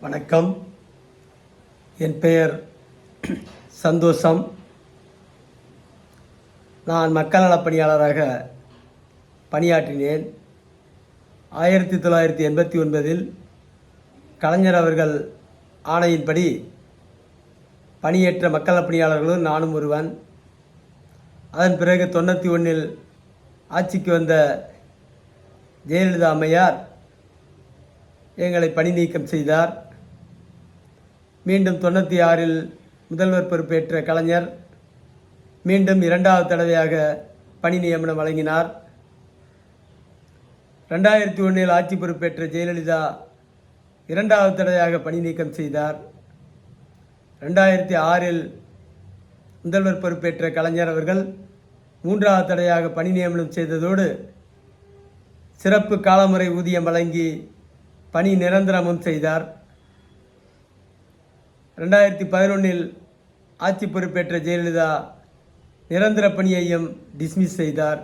வணக்கம். என் பெயர் சந்தோஷம். நான் மக்கள் நலப் பணியாளராக பணியாற்றினேன். ஆயிரத்தி தொள்ளாயிரத்தி எண்பத்தி ஒன்பதில் கலைஞர் அவர்கள் ஆணையின்படி பணியேற்ற மக்கள் பணியாளர்களும் நானும் ஒருவன். அதன் பிறகு தொண்ணூற்றி ஒன்றில் ஆட்சிக்கு வந்த ஜெயலலிதா அம்மையார் எங்களை பணி நீக்கம் செய்தார். மீண்டும் தொண்ணூற்றி ஆறில் முதல்வர் பொறுப்பேற்ற கலைஞர் மீண்டும் இரண்டாவது தடவையாக பணி நியமனம் வழங்கினார். ரெண்டாயிரத்தி ஒன்றில் ஆட்சி பொறுப்பேற்ற ஜெயலலிதா இரண்டாவது தடவையாக பணி நீக்கம் செய்தார். ரெண்டாயிரத்தி ஆறில் முதல்வர் பொறுப்பேற்ற கலைஞர் அவர்கள் மூன்றாவது தடையாக பணி நியமனம் செய்ததோடு சிறப்பு காலமுறை ஊதியம் வழங்கி பணி நிரந்தரமும் செய்தார். ரெண்டாயிரத்தி பதினொன்றில் ஆட்சி பொறுப்பேற்ற ஜெயலலிதா நிரந்தர பணியையும் டிஸ்மிஸ் செய்தார்.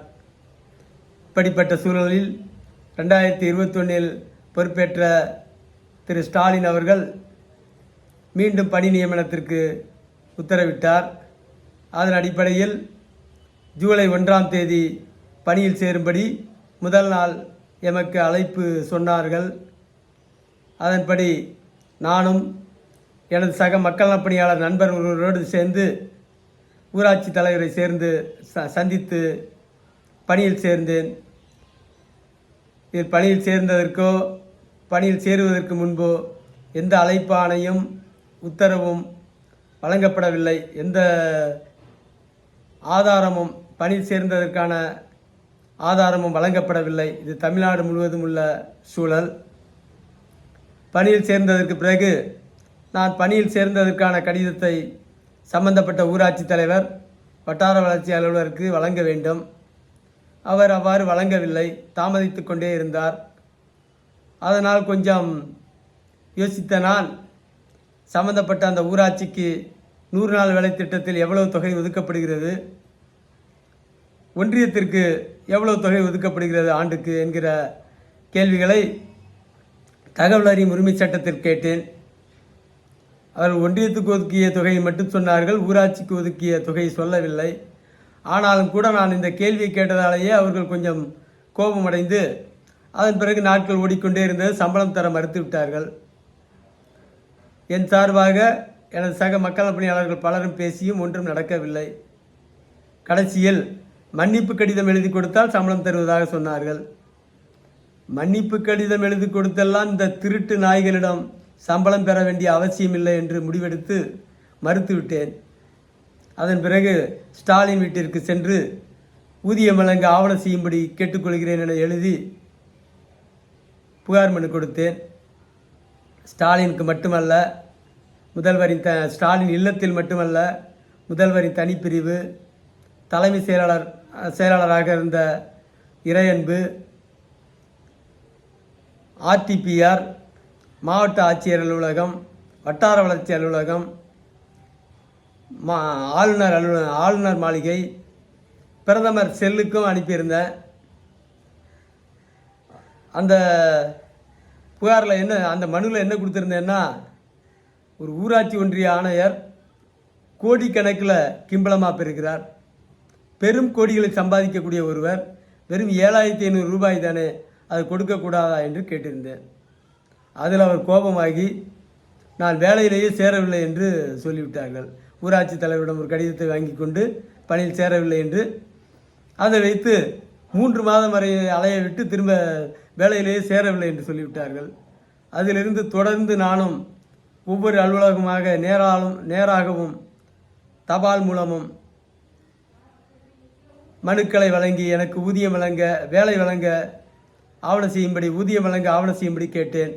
இப்படிப்பட்ட சூழலில் ரெண்டாயிரத்தி இருபத்தொன்னில் பொறுப்பேற்ற திரு ஸ்டாலின் அவர்கள் மீண்டும் பணி நியமனத்திற்கு உத்தரவிட்டார். அதன் அடிப்படையில் ஜூலை ஒன்றாம் தேதி பணியில் சேரும்படி முதல் நாள் எமக்கு அழைப்பு சொன்னார்கள். அதன்படி நானும் எனது சக மக்கள் பணியாளர் நண்பர் ஒருவரோடு சேர்ந்து ஊராட்சி தலைவரை சேர்ந்து ச சந்தித்து பணியில் சேர்ந்தேன். இதில் பணியில் சேர்ந்ததற்கோ பணியில் சேருவதற்கு முன்போ எந்த அழைப்பானையும் உத்தரவும் வழங்கப்படவில்லை. எந்த ஆதாரமும் பணியில் சேர்ந்ததற்கான ஆதாரமும் வழங்கப்படவில்லை. இது தமிழ்நாடு முழுவதும் உள்ள சூழல். பணியில் சேர்ந்ததற்கு பிறகு நான் பணியில் சேர்ந்ததற்கான கடிதத்தை சம்பந்தப்பட்ட ஊராட்சி தலைவர் வட்டார வளர்ச்சி அலுவலருக்கு வழங்க வேண்டும். அவர் அவ்வாறு வழங்கவில்லை. தாமதித்து கொண்டே இருந்தார். அதனால் கொஞ்சம் யோசித்த நான் சம்பந்தப்பட்ட அந்த ஊராட்சிக்கு நூறு நாள் வேலை திட்டத்தில் எவ்வளவு தொகை ஒதுக்கப்படுகிறது? ஒன்றியத்திற்கு எவ்வளவு தொகை ஒதுக்கப்படுகிறது ஆண்டுக்கு? என்கிற கேள்விகளை தகவல் அறியும் உரிமை சட்டத்தில் கேட்டேன். அவர் ஒன்றியத்துக்கு ஒதுக்கிய தொகையை மட்டும் சொன்னார்கள் ஊராட்சிக்கு ஒதுக்கிய தொகை சொல்லவில்லை. ஆனாலும் கூட நான் இந்த கேள்வியை கேட்டதாலேயே அவர்கள் கொஞ்சம் கோபமடைந்து அதன் பிறகு நாட்கள் ஓடிக்கொண்டே இருந்தது சம்பளம் தர மறுத்து விட்டார்கள். என் சார்பாக எனது சக மக்கள் பணியாளர்கள் பலரும் பேசியும் ஒன்றும் நடக்கவில்லை. கடைசியில் மன்னிப்பு கடிதம் எழுதி கொடுத்தால் சம்பளம் தருவதாக சொன்னார்கள். மன்னிப்பு கடிதம் எழுதி கொடுத்தெல்லாம் இந்த திருட்டு நாய்களிடம் சம்பளம் பெற வேண்டிய அவசியமில்லை என்று முடிவெடுத்து மறுத்துவிட்டேன். அதன் பிறகு ஸ்டாலின் வீட்டிற்கு சென்று ஊதியம் வழங்க ஆவணம் செய்யும்படி கேட்டுக்கொள்கிறேன் என எழுதி புகார் மனு கொடுத்தேன். ஸ்டாலினுக்கு மட்டுமல்ல முதல்வரின் த ஸ்டாலின் இல்லத்தில் மட்டுமல்ல முதல்வரின் தனிப்பிரிவு தலைமை செயலாளர் செயலாளராக இருந்த இறையன்பு ஆர்டிபிஆர் மாவட்ட ஆட்சியர் அலுவலகம் வட்டார வளர்ச்சி அலுவலகம் மா ஆளுநர் அலுவல ஆளுநர் மாளிகை பிரதமர் செல்லுக்கும் அனுப்பியிருந்தேன் அந்த புகாரில் என்ன அந்த மனுவில் என்ன கொடுத்துருந்தேன்னா ஒரு ஊராட்சி ஒன்றிய ஆணையர் கோடிக்கணக்கில் கிம்பளமாக பெறுகிறார். பெரும் கோடிகளை சம்பாதிக்கக்கூடிய ஒருவர் வெறும் ஏழாயிரத்தி ஐநூறு ரூபாய் தானே அது கொடுக்கக்கூடாதா என்று கேட்டிருந்தேன். அதில் அவர் கோபமாகி நான் வேலையிலேயே சேரவில்லை என்று சொல்லிவிட்டார்கள். ஊராட்சி தலைவரிடம் ஒரு கடிதத்தை வாங்கி கொண்டு பணியில் சேரவில்லை என்று. அதை வைத்து மூன்று மாதம் வரை அலைய விட்டு திரும்ப வேலையிலேயே சேரவில்லை என்று சொல்லிவிட்டார்கள். அதிலிருந்து தொடர்ந்து நானும் ஒவ்வொரு அலுவலகமாக நேராலும் நேராகவும் தபால் மூலமும் மனுக்களை வழங்கி எனக்கு ஊதியம் வழங்க வேலை வழங்க ஆவணம் செய்யும்படி ஊதியம் வழங்க ஆவணம் செய்யும்படி கேட்டேன்.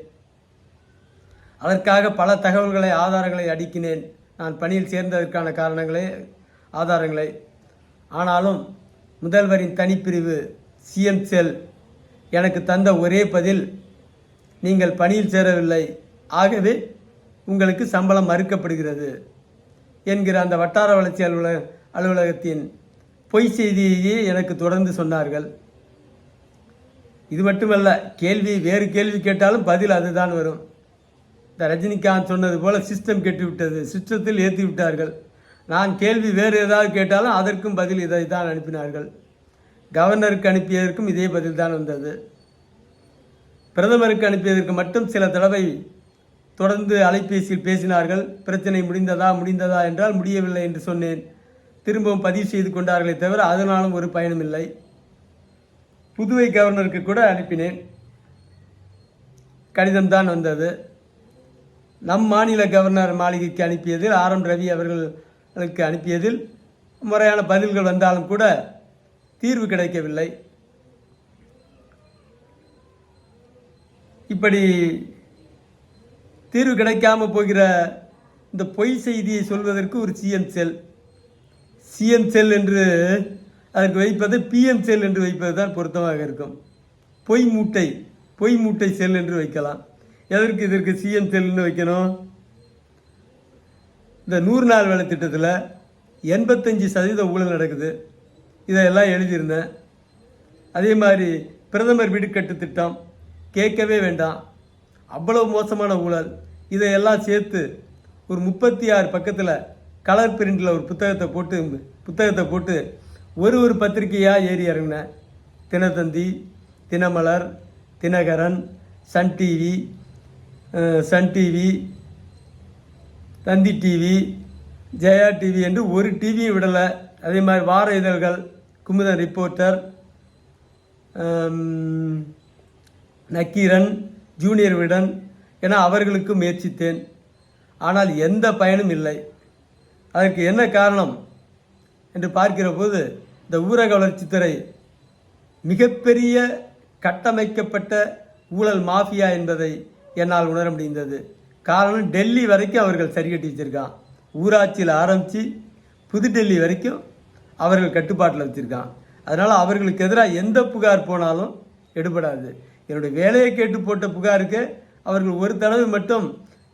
அதற்காக பல தகவல்களை ஆதாரங்களை அடுக்கினேன். நான் பணியில் சேர்ந்ததற்கான காரணங்களை ஆதாரங்களை. ஆனாலும் முதல்வரின் தனிப்பிரிவு சிஎம் செல் எனக்கு தந்த ஒரே பதில் நீங்கள் பணியில் சேரவில்லை. ஆகவே உங்களுக்கு சம்பளம் மறுக்கப்படுகிறது என்கிற அந்த வட்டார வளர்ச்சி அலுவலக அலுவலகத்தின் பொய் செய்தியையே எனக்கு தொடர்ந்து சொன்னார்கள். இது மட்டுமல்ல கேள்வி வேறு கேள்வி கேட்டாலும் பதில் அதுதான் வரும். இந்த ரஜினிகாந்த் சொன்னது போல சிஸ்டம் கெட்டு விட்டது சிஸ்டத்தில் ஏற்றி விட்டார்கள் நான் கேள்வி வேறு ஏதாவது கேட்டாலும் அதற்கும் பதில் இதை தான் அனுப்பினார்கள். கவர்னருக்கு அனுப்பியதற்கும் இதே பதில் தான் வந்தது. பிரதமருக்கு அனுப்பியதற்கு மட்டும் சில தடவை தொடர்ந்து அலைபேசியில் பேசினார்கள். பிரச்சனை முடிந்ததா முடிந்ததா என்றால் முடியவில்லை என்று சொன்னேன். திரும்பவும் பதிவு செய்து கொண்டார்களே தவிர அதனாலும் ஒரு பயனும் இல்லை. புதுவை கவர்னருக்கு கூட அனுப்பினேன். கடிதம்தான் வந்தது. நம் மாநில கவர்னர் மாளிகைக்கு அனுப்பியதில் ஆர். எம். ரவி அவர்களுக்கு அனுப்பியதில் முறையான பதில்கள் வந்தாலும் கூட தீர்வு கிடைக்கவில்லை. இப்படி தீர்வு கிடைக்காம போகிற இந்த பொய் செய்தியை சொல்வதற்கு ஒரு சிஎம் செல். சிஎம் செல் என்று அதற்கு வைப்பது பிஎம் செல் என்று வைப்பது தான் பொருத்தமாக இருக்கும். பொய் மூட்டை பொய் மூட்டை செல் என்று வைக்கலாம். எதற்கு இதற்கு சிஎம் செல்னு வைக்கணும்? இந்த நூறு நாள் வேலை திட்டத்தில் எண்பத்தஞ்சு சதவீத ஊழல் நடக்குது. இதையெல்லாம் எழுதியிருந்தேன். அதே மாதிரி பிரதமர் வீடு கட்டு திட்டம் கேட்கவே வேண்டாம். அவ்வளவு மோசமான ஊழல். இதையெல்லாம் சேர்த்து ஒரு முப்பத்தி ஆறு பக்கத்தில் கலர் பிரிண்டில் ஒரு புத்தகத்தை போட்டு புத்தகத்தை போட்டு ஒரு ஒரு பத்திரிகையாக ஏறி இறங்கினேன். Dinathanthi Dinamalar Dinakaran sun TV sun TV Thanthi TV Jaya TV என்று ஒரு டிவியும் விடலை. அதே மாதிரி வார இதழ்கள் குமுதன் ரிப்போர்ட்டர் நக்கீரன் ஜூனியர் விடன் என அவர்களுக்கு முயற்சித்தேன். ஆனால் எந்த பயனும் இல்லை. அதற்கு என்ன காரணம் என்று பார்க்கிற போது இந்த ஊரக வளர்ச்சித்துறை மிகப்பெரிய கட்டமைக்கப்பட்ட ஊழல் மாஃபியா என்பதை என்னால் உணர முடிந்தது. காரணம் டெல்லி வரைக்கும் அவர்கள் சரி கட்டி வச்சிருக்கான். ஊராட்சியில் ஆரம்பித்து புதுடெல்லி வரைக்கும் அவர்கள் கட்டுப்பாட்டில் வச்சுருக்கான். அதனால் அவர்களுக்கு எதிராக எந்த புகார் போனாலும் எடுபடாது. என்னுடைய வேலையை கேட்டு போட்ட புகாருக்கு அவர்கள் ஒரு தடவை மட்டும்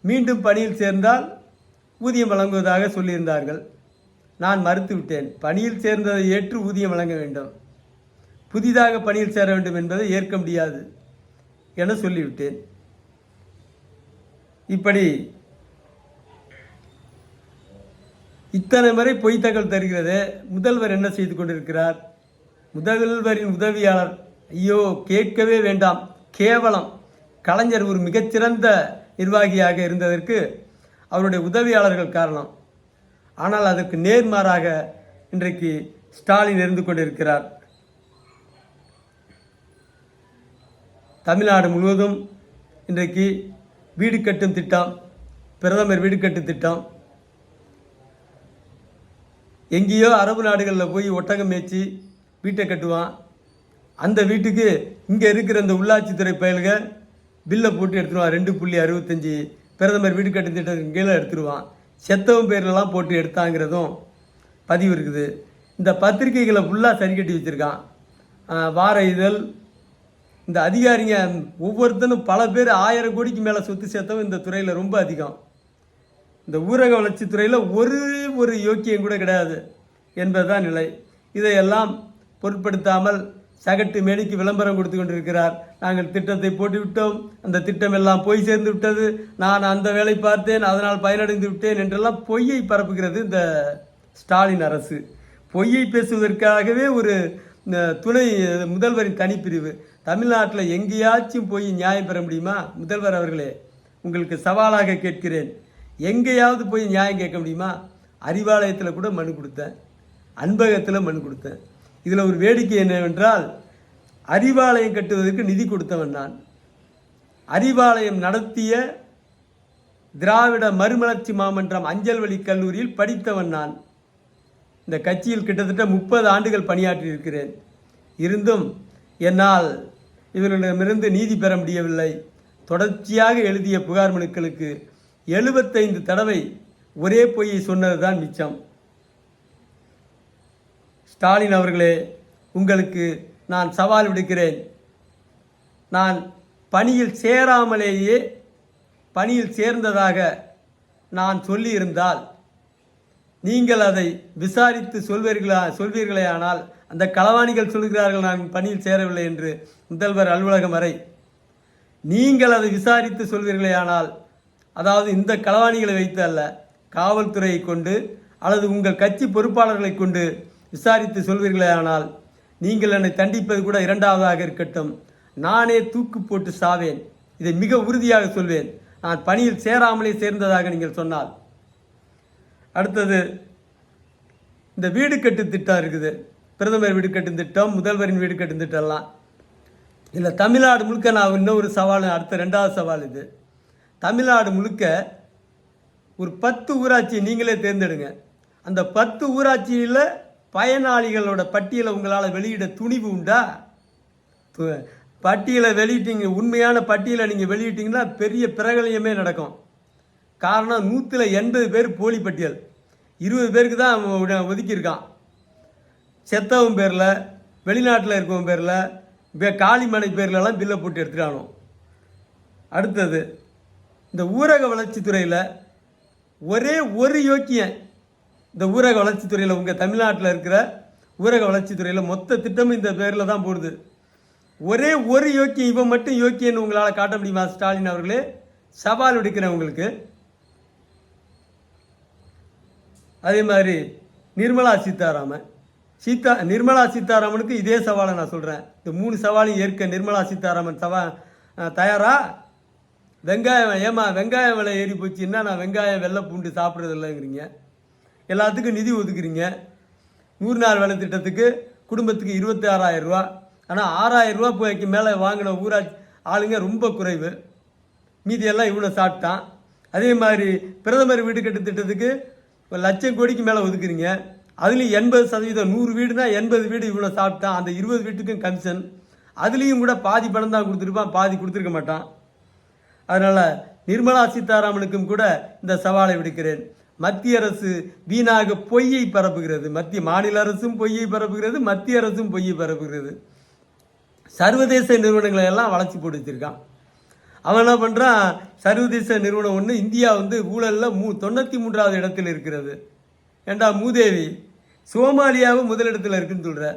மீண்டும் பணியில் சேர்ந்தால் ஊதியம் வழங்குவதாக சொல்லியிருந்தார்கள். நான் மறுத்துவிட்டேன் பணியில் சேர்ந்ததை ஏற்று ஊதியம் வழங்க வேண்டும். புதிதாக பணியில் சேர வேண்டும் என்பதை ஏற்க முடியாது என சொல்லிவிட்டேன். இப்படி இத்தனை முறை பொய் தகவல் தருகிறது. முதல்வர் என்ன செய்து கொண்டிருக்கிறார்? முதல்வரின் உதவியாளர் ஐயோ கேட்கவே வேண்டாம். கேவலம். கலைஞர் ஒரு மிகச்சிறந்த நிர்வாகியாக இருந்ததற்கு அவருடைய உதவியாளர்கள் காரணம். ஆனால் அதற்கு நேர்மாறாக இன்றைக்கு ஸ்டாலின் இருந்து கொண்டிருக்கிறார். தமிழ்நாடு முழுவதும் இன்றைக்கு வீடு கட்டும் திட்டம் பிரதமர் வீடு கட்டும் திட்டம். எங்கேயோ அரபு நாடுகளில் போய் ஒட்டகம் மேய்ச்சி வீட்டை கட்டுவான். அந்த வீட்டுக்கு இங்கே இருக்கிற இந்த உள்ளாட்சித்துறை பயல்க பில்லை போட்டு எடுத்துருவான் ரெண்டு புள்ளி அறுபத்தஞ்சி. பிரதமர் வீடு கட்டும் திட்டத்தின் கீழே எடுத்துருவான். செத்தவன் பேர்லலாம் போட்டு எடுத்தாங்கிறதும் பதிவு இருக்குது. இந்த பத்திரிகைகளை ஃபுல்லாக சரி கட்டி வச்சுருக்கான். வார இதழ் இந்த அதிகாரிங்க ஒவ்வொருத்தனும் பல பேர் ஆயிரம் கோடிக்கு மேலே சொத்து சேர்த்தவன் இந்த துறையில் ரொம்ப அதிகம். இந்த ஊரக வளர்ச்சித்துறையில் ஒரு ஒரு யோக்கியம் கூட கிடையாது என்பதுதான் நிலை. இதையெல்லாம் பொருட்படுத்தாமல் சகட்டு மேடைக்கு விளம்பரம் கொடுத்து கொண்டிருக்கிறார். நாங்கள் திட்டத்தை போட்டு விட்டோம் அந்த திட்டம் எல்லாம் போய் சேர்ந்து விட்டது. நான் அந்த வேலை பார்த்தேன் அதனால் பயனடைந்து விட்டேன் என்றெல்லாம் பொய்யை பரப்புகிறது இந்த ஸ்டாலின் அரசு. பொய்யை பேசுவதற்காகவே ஒரு துணை முதல்வரின் தனிப்பிரிவு. தமிழ்நாட்டில் எங்கேயாச்சும் போய் நியாயம் பெற முடியுமா? முதல்வர் அவர்களே உங்களுக்கு சவாலாக கேட்கிறேன். எங்கேயாவது போய் நியாயம் கேட்க முடியுமா? அறிவாலயத்தில் கூட மனு கொடுத்தேன். அன்பகத்தில் மனு கொடுத்தேன். இதில் ஒரு வேடிக்கை என்னவென்றால் அறிவாலயம் கட்டுவதற்கு நிதி கொடுத்தவன் நான். அறிவாலயம் நடத்திய திராவிட மறுமலர்ச்சி மாமன்றம் அஞ்சல் வழி கல்லூரியில் படித்தவன் நான். இந்த கட்சியில் கிட்டத்தட்ட முப்பது ஆண்டுகள் பணியாற்றி இருக்கிறேன். இருந்தும் என்னால் இவர்களிடமிருந்து நீதி பெற முடியவில்லை. தொடர்ச்சியாக எழுதிய புகார் மனுக்களுக்கு எழுபத்தைந்து தடவை ஒரே பொய்யை சொன்னது தான் மிச்சம். ஸ்டாலின் அவர்களே உங்களுக்கு நான் சவால் விடுக்கிறேன். நான் பணியில் சேராமலேயே பணியில் சேர்ந்ததாக நான் சொல்லியிருந்தால் நீங்கள் அதை விசாரித்து சொல்வீர்களா சொல்வீர்களேயானால் அந்த களவாணிகள் சொல்கிறார்கள் நான் பணியில் சேரவில்லை என்று முதல்வர் அலுவலகம் வரை. நீங்கள் அதை விசாரித்து சொல்வீர்களேயானால் அதாவது இந்த களவாணிகளை வைத்து அல்ல காவல்துறையை கொண்டு அல்லது உங்கள் கட்சி பொறுப்பாளர்களை கொண்டு விசாரித்து சொல்வீர்களே ஆனால் நீங்கள் என்னை தண்டிப்பது கூட இரண்டாவதாக இருக்கட்டும். நானே தூக்கு போட்டு சாவேன். இதை மிக உறுதியாக சொல்வேன். நான் பணியில் சேராமலே சேர்ந்ததாக நீங்கள் சொன்னால். அடுத்தது இந்த வீடு கட்டு திட்டம் இருக்குது. பிரதமர் வீடு கட்டும் திட்டம் முதல்வரின் வீடு கட்டும் திட்டம்லாம் இல்லை தமிழ்நாடு முழுக்க நான் இன்னொரு சவால் அடுத்த ரெண்டாவது சவால் இது. தமிழ்நாடு முழுக்க ஒரு பத்து ஊராட்சி நீங்களே தேர்ந்தெடுங்க. அந்த பத்து ஊராட்சியில் பயனாளிகளோட பட்டியலை உங்களால் வெளியிட துணிவு உண்டா? பட்டியலை வெளியிட்டீங்க உண்மையான பட்டியலை நீங்கள் வெளியிட்டிங்கன்னா பெரிய பிரகலியமே நடக்கும். காரணம் நூற்றில் எண்பது பேர் போலி பட்டியல். இருபது பேருக்கு தான் அவன் ஒதுக்கியிருக்கான். செத்தவன் பேரில் வெளிநாட்டில் இருக்கவன் பேரில் இப்போ காளிமனை பேர்லலாம் பில்லை போட்டு எடுத்துட்டானோ? அடுத்தது இந்த ஊரக வளர்ச்சித்துறையில் ஒரே ஒரு யோக்கியம் இந்த ஊரக வளர்ச்சித்துறையில் உங்கள் தமிழ்நாட்டில் இருக்கிற ஊரக வளர்ச்சித்துறையில் மொத்த திட்டமும் இந்த பேரில் தான் போடுது. ஒரே ஒரு யோக்கியம் இவன் மட்டும் யோக்கியன்னு உங்களால் காட்ட முடியுமா ஸ்டாலின் அவர்களே? சவால் விடுக்கிறேன் உங்களுக்கு. அதே மாதிரி நிர்மலா சீதாராமன். சீதா நிர்மலா சீதாராமனுக்கு இதே சவாலை நான் சொல்கிறேன் இந்த மூணு சவாலையும் ஏற்க நிர்மலா சீதாராமன் சவா தயாரா? வெங்காயம் ஏமா வெங்காயம் விலை ஏறி போச்சுன்னா நான் வெங்காயம் வெள்ளை பூண்டு சாப்பிட்றது இல்லைங்கிறீங்க எல்லாத்துக்கும் நிதி ஒதுக்குறீங்க. நூறு நாள் வேலை திட்டத்துக்கு குடும்பத்துக்கு இருபத்தி ஆறாயிரம் ரூபா. ஆனால் ஆறாயிரம் ரூபா போய்க்கு மேலே வாங்கின ஊராட்சி ஆளுங்க ரொம்ப குறைவு. மீதியெல்லாம் இவ்வளோ சாப்பிட்டான். அதே மாதிரி பிரதமர் வீடு கட்டு திட்டத்துக்கு ஒரு லட்சம் கோடிக்கு மேலே ஒதுக்குறீங்க. அதுலேயும் எண்பது சதவீதம் நூறு வீடுனா எண்பது வீடு இவ்வளோ சாப்பிட்டான் அந்த இருபது வீட்டுக்கும் கமிஷன். அதுலேயும் கூட பாதி பணம் தான் கொடுத்துருப்பான் பாதி கொடுத்துருக்க மாட்டான். அதனால் நிர்மலா சீதாராமனுக்கும் கூட இந்த சவாலை விடுக்கிறேன். மத்திய அரசு வீணாக பொய்யை பரப்புகிறது. மத்திய மாநில அரசும் பொய்யை பரப்புகிறது மத்திய அரசும் பொய்யை பரப்புகிறது. சர்வதேச நிறுவனங்களை எல்லாம் வளர்ச்சி போட்டு வச்சுருக்கான். அவன் என்ன பண்ணுறான் சர்வதேச நிறுவனம் ஒன்று இந்தியா வந்து ஊழலில் மூ தொண்ணூற்றி மூன்றாவது இடத்தில் இருக்கிறது. ஏண்டா மூதேவி? சோமாலியாவும் முதலிடத்தில் இருக்குன்னு சொல்கிற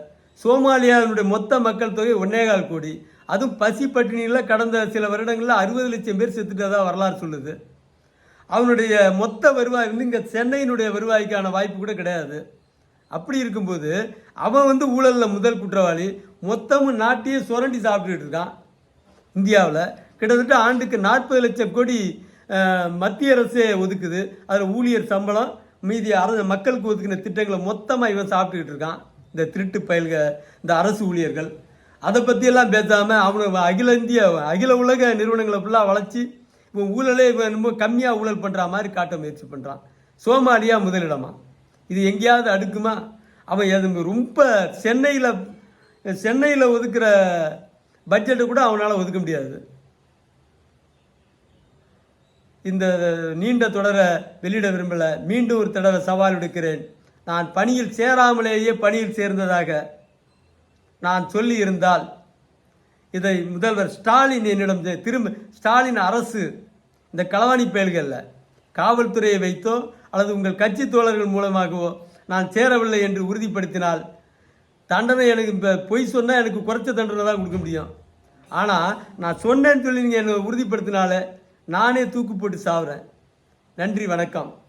சோமாலியாவினுடைய மொத்த மக்கள் தொகை ஒன்னேகால் கோடி. அதுவும் பசி பட்டினியில் கடந்த சில வருடங்களில் அறுபது லட்சம் பேர் செத்துட்டதாக வரலாறு சொல்லுது. அவனுடைய மொத்த வருவாய் வந்து இங்கே சென்னையினுடைய வருவாய்க்கான வாய்ப்பு கூட கிடையாது. அப்படி இருக்கும்போது அவன் வந்து ஊழலில் முதல் குற்றவாளி. மொத்தமும் நாட்டையே சுரண்டி சாப்பிட்டுட்டு இருக்கான் இந்தியாவில். கிட்டத்தட்ட ஆண்டுக்கு நாற்பது லட்சம் கோடி மத்திய அரசே ஒதுக்குது. அதில் ஊழியர் சம்பளம் மீதி அரசு மக்களுக்கு ஒதுக்கின திட்டங்களை மொத்தமாக இவன் சாப்பிட்டுக்கிட்டு இருக்கான். இந்த திருட்டு பயல்க இந்த அரசு ஊழியர்கள். அதை பற்றியெல்லாம் பேசாமல் அவங்க அகில இந்திய அகில உலக நிறுவனங்களை ஃபுல்லாக வளர்ச்சி இவன் ஊழலே இவன் ரொம்ப கம்மியாக ஊழல் பண்ணுற மாதிரி காட்ட முயற்சி பண்ணுறான் சோமாலியா முதலிடமா. இது எங்கேயாவது அடுக்குமா? அவன் எது ரொம்ப சென்னையில் சென்னையில் ஒதுக்குற பட்ஜெட்டை கூட அவனால் ஒதுக்க முடியாது. இந்த நீண்ட தொடரை வெளியிட விரும்பலை. மீண்டும் ஒரு தடவை சவால் விடுக்கிறேன். நான் பணியில் சேராமலேயே பணியில் சேர்ந்ததாக நான் சொல்லியிருந்தால் இதை முதல்வர் ஸ்டாலின் என்னிடம் திரும்ப ஸ்டாலின் அரசு இந்த களவாணி பயல்களில் காவல்துறையை வைத்தோ அல்லது உங்கள் கட்சி தோழர்கள் மூலமாகவோ நான் சேரவில்லை என்று உறுதிப்படுத்தினால் தண்டனை எனக்கு இப்போ பொய் சொன்னால் எனக்கு குறைச்ச தண்டனை தான் கொடுக்க முடியும். ஆனால் நான் சொன்னேன்னு சொல்லி நீங்கள் என்னை உறுதிப்படுத்தினாலே நானே தூக்கு போட்டு சாவுறேன். நன்றி வணக்கம்.